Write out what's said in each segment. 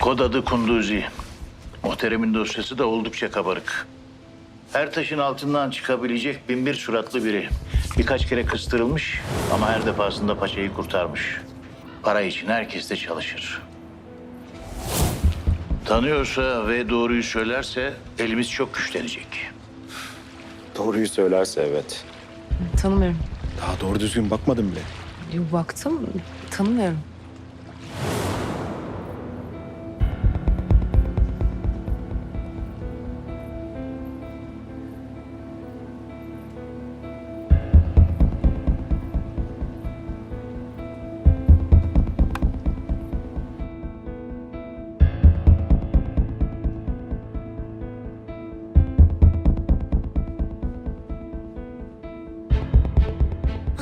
Kod adı Kunduzi. Muhteremin dosyası da oldukça kabarık. Her taşın altından çıkabilecek bin bir suratlı biri. Birkaç kere kıstırılmış ama her defasında paçayı kurtarmış. Para için herkes de çalışır. Tanıyorsa ve doğruyu söylerse elimiz çok güçlenecek. Doğruyu söylerse evet. Tanımıyorum. Daha doğru düzgün bakmadım bile. Bir baktım, tanımıyorum.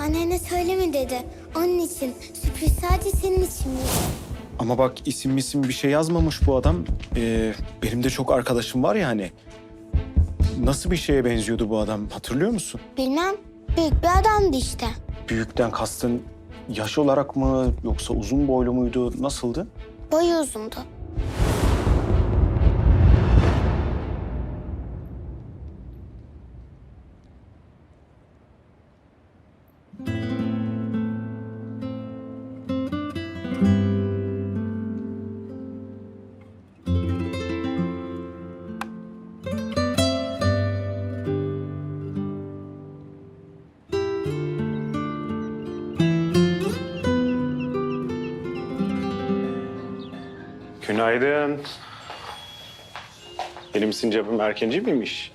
Annene söyleme dedi. Onun için. Sürpriz sadece senin için. Ama bak isim isim bir şey yazmamış bu adam. Ee, benim de çok arkadaşım var ya hani. Nasıl bir şeye benziyordu bu adam hatırlıyor musun? Bilmem. Büyük bir adamdı işte. Büyükten kastın yaş olarak mı yoksa uzun boylu muydu nasıldı? Boyu uzundu. Günaydın. Benim sincapım erkenci miymiş?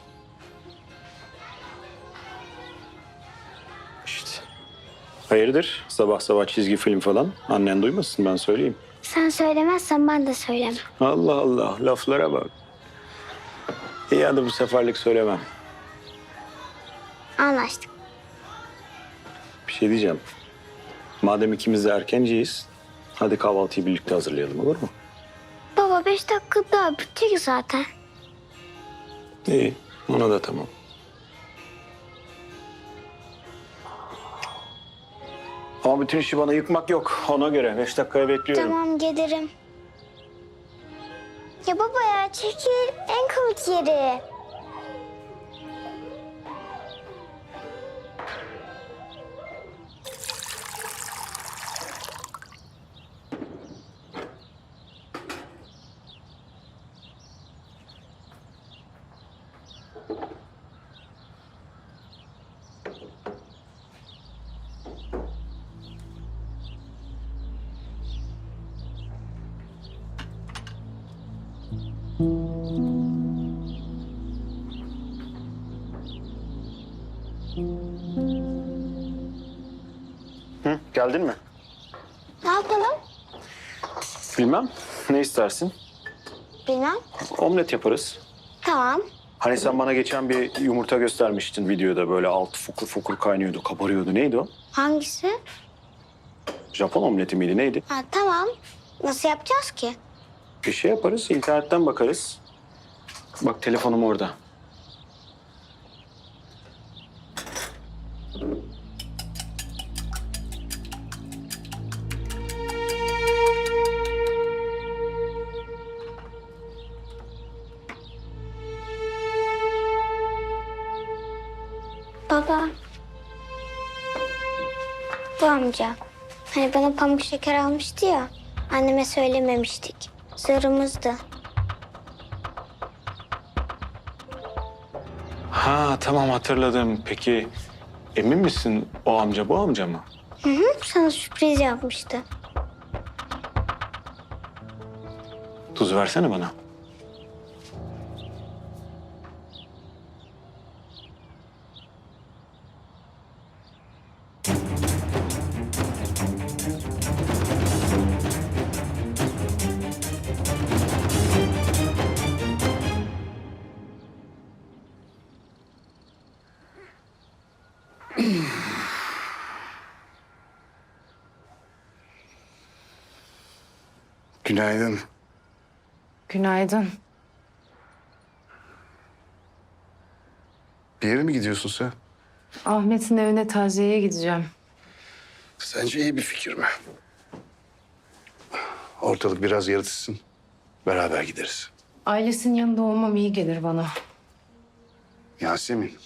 Hayırdır? Sabah sabah çizgi film falan. Annen duymasın ben söyleyeyim. Sen söylemezsen ben de söylemem. Allah Allah laflara bak. İyi hadi bu seferlik söylemem. Anlaştık. Bir şey diyeceğim. Madem ikimiz de erkenciyiz, hadi kahvaltıyı birlikte hazırlayalım olur mu? Baba beş dakika daha bitecek zaten. İyi, ona da tamam. Ama bütün işi bana yıkmak yok. Ona göre. Beş dakikaya bekliyorum. Tamam gelirim. Ya baba ya çekil en komik yeri. Hı, geldin mi? Ne yapalım? Bilmem. Ne istersin? Bilmem. Omlet yaparız. Tamam. Hani sen bana geçen bir yumurta göstermiştin videoda böyle altı fokur fokur kaynıyordu, kabarıyordu. Neydi o? Hangisi? Japon omleti miydi neydi? Ha, tamam. Nasıl yapacağız ki? Bir şey yaparız, internetten bakarız. Bak telefonum orada. Baba. Bu amca. Hani bana pamuk şeker almıştı ya. Anneme söylememiştik. Sırrımızdı. Ha tamam hatırladım. Peki emin misin o amca bu amca mı? Hı hı, sana sürpriz yapmıştı. Tuz versene bana. Günaydın. Günaydın. Bir yere mi gidiyorsun sen? Ahmet'in evine taziyeye gideceğim. Sence iyi bir fikir mi? Ortalık biraz yaratışsın. Beraber gideriz. Ailesinin yanında olmam iyi gelir bana. Yasemin,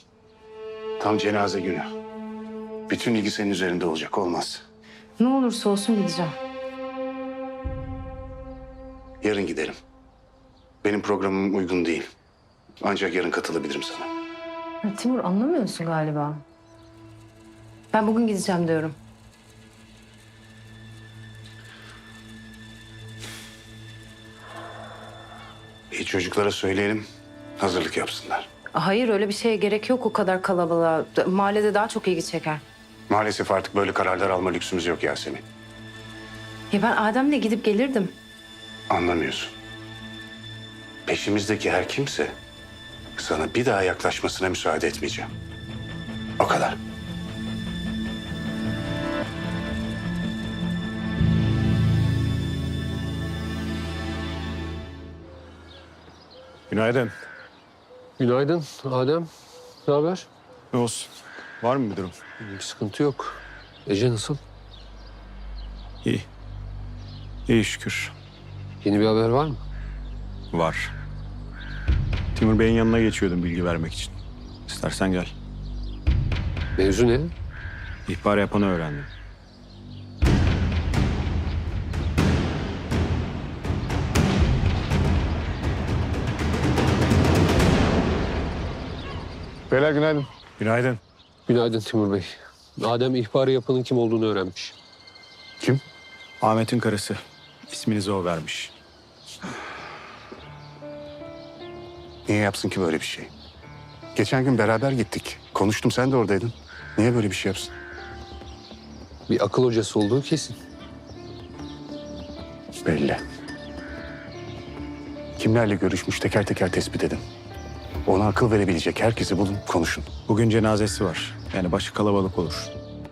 tam cenaze günü. Bütün ilgi senin üzerinde olacak, olmaz. Ne olursa olsun gideceğim. Yarın gidelim. Benim programım uygun değil. Ancak yarın katılabilirim sana. Ya Timur anlamıyorsun galiba. Ben bugün gideceğim diyorum. İyi çocuklara söyleyelim, hazırlık yapsınlar. Hayır öyle bir şeye gerek yok o kadar kalabalığa. Mahallede daha çok ilgi çeker. Maalesef artık böyle kararlar alma lüksümüz yok Yasemin. Ya ben Adem'le gidip gelirdim. Anlamıyorsun. Peşimizdeki her kimse sana bir daha yaklaşmasına müsaade etmeyeceğim. O kadar. Günaydın. Günaydın Adem. Ne haber? Ne olsun? Var mı bir durum? Bir sıkıntı yok. Ece nasıl? İyi. İyi şükür. Yeni bir haber var mı? Var. Timur Bey'in yanına geçiyordum bilgi vermek için. İstersen gel. Mevzu ne? İhbar yapanı öğrendim. Beyler günaydın. Günaydın. Günaydın Timur Bey. Adem ihbarı yapanın kim olduğunu öğrenmiş. Kim? Ahmet'in karısı. İsminizi o vermiş. Niye yapsın ki böyle bir şey? Geçen gün beraber gittik. Konuştum sen de oradaydın. Niye böyle bir şey yapsın? Bir akıl hocası olduğu kesin. Belli. Kimlerle görüşmüş teker teker tespit edin. Ona akıl verebilecek herkesi bulun, konuşun. Bugün cenazesi var. Yani başı kalabalık olur.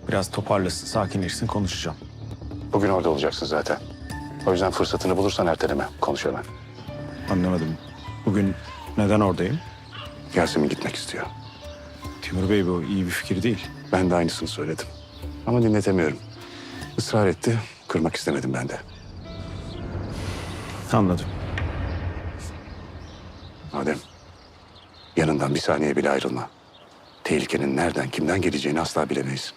Biraz toparlasın, sakinleşsin konuşacağım. Bugün orada olacaksın zaten. O yüzden fırsatını bulursan erteleme, konuş hemen. Anlamadım. Bugün neden oradayım? Yasemin gitmek istiyor. Timur Bey bu iyi bir fikir değil. Ben de aynısını söyledim. Ama dinletemiyorum. Israr etti, kırmak istemedim ben de. Anladım. Adem, yanından bir saniye bile ayrılma. Tehlikenin nereden, kimden geleceğini asla bilemeyiz.